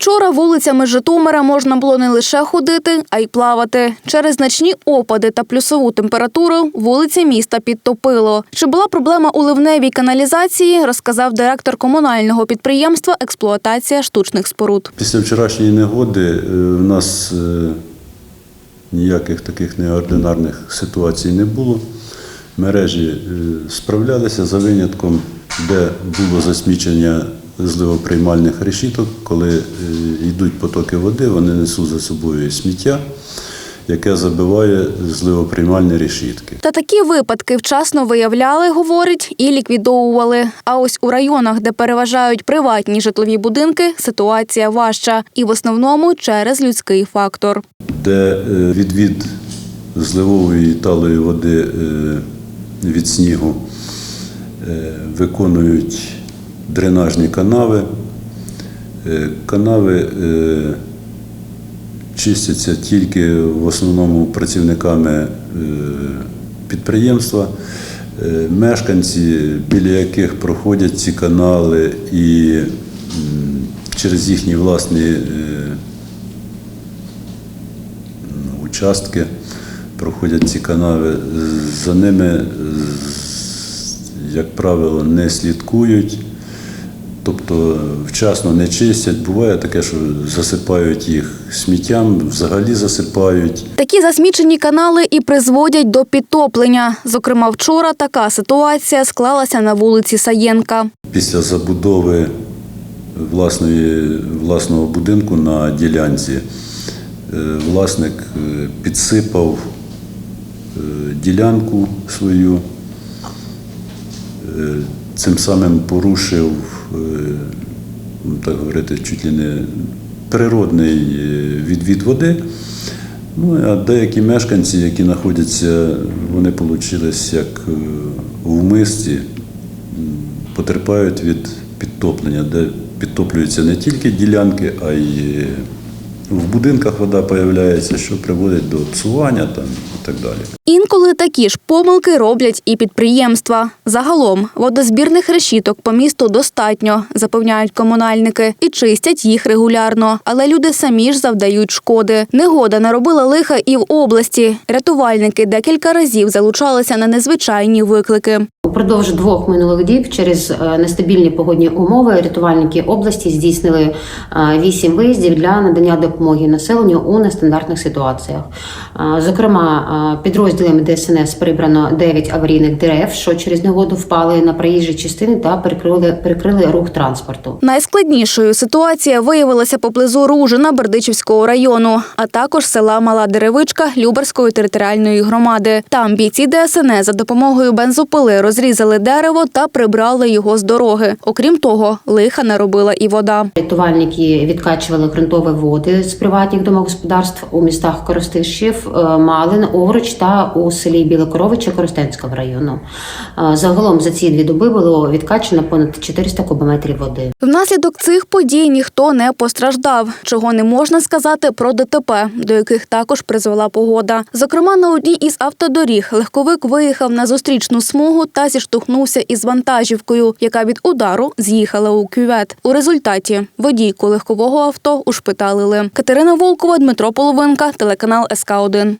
Вчора вулицями Житомира можна було не лише ходити, а й плавати. Через значні опади та плюсову температуру вулиці міста підтопило. Чи була проблема у ливневій каналізації, розказав директор комунального підприємства експлуатація штучних споруд. Після вчорашньої негоди е, в нас е, ніяких таких неординарних ситуацій не було. Мережі е, справлялися за винятком, де було засмічення зливоприймальних решіток. Коли е, йдуть потоки води, вони несуть за собою сміття, яке забиває зливоприймальні решітки. Та такі випадки вчасно виявляли, говорить, і ліквідовували. А ось у районах, де переважають приватні житлові будинки, ситуація важча. І в основному через людський фактор. де е, відвід зливової талої води е, від снігу виконують дренажні канави. Е, Канави е, чистяться тільки в основному працівниками е, підприємства. Мешканці, біля яких проходять ці канали, і через їхні власні ну, участки проходять ці канави. За ними, як правило, не слідкують, тобто вчасно не чистять. Буває таке, що засипають їх сміттям, взагалі засипають. Такі засмічені канали і призводять до підтоплення. Зокрема, вчора така ситуація склалася на вулиці Саєнка. Після забудови власної, власного будинку на ділянці е, власник е, підсипав е, ділянку свою, цим самим порушив, е, ну, так говорити, чуть ли не природний е, відвід води. Ну, а деякі мешканці, які знаходяться, вони вийшли як е, в мисті, потерпають від підтоплення, де підтоплюються не тільки ділянки, а й в будинках вода з'являється, що приводить до псування там, і так далі. Інколи такі ж помилки роблять і підприємства. Загалом водозбірних решіток по місту достатньо, запевняють комунальники, і чистять їх регулярно. Але люди самі ж завдають шкоди. Негода наробила лиха і в області. Рятувальники декілька разів залучалися на незвичайні виклики. Упродовж двох минулих діб через е, нестабільні погодні умови рятувальники області здійснили е, вісім виїздів для надання допомоги населенню у нестандартних ситуаціях. Е, Зокрема, підрозділами ДСНС прибрано 9 аварійних дерев, що через негоду впали на проїжджі частини та перекрили, перекрили рух транспорту. Найскладнішою ситуація виявилася поблизу Ружина Бердичівського району, а також села Мала Деревичка Люберської територіальної громади. Там бійці ДСНС за допомогою бензопили розрізали дерево та прибрали його з дороги. Окрім того, лиха наробила і вода. Рятувальники відкачували ґрунтові води з приватних домогосподарств у містах Коростишів, е, Малин, Овруч та у селі Білокоровича Коростенського району. Загалом за ці дві доби було відкачано понад 400 кубометрів води. Внаслідок цих подій ніхто не постраждав, чого не можна сказати про ДТП, до яких також призвела погода. Зокрема, на одній із автодоріг легковик виїхав на зустрічну смугу та зіштовхнувся із вантажівкою, яка від удару з'їхала у кювет. У результаті водійку легкового авто ушпиталили. Катерина Волкова, Дмитро Половинка, телеканал СК 1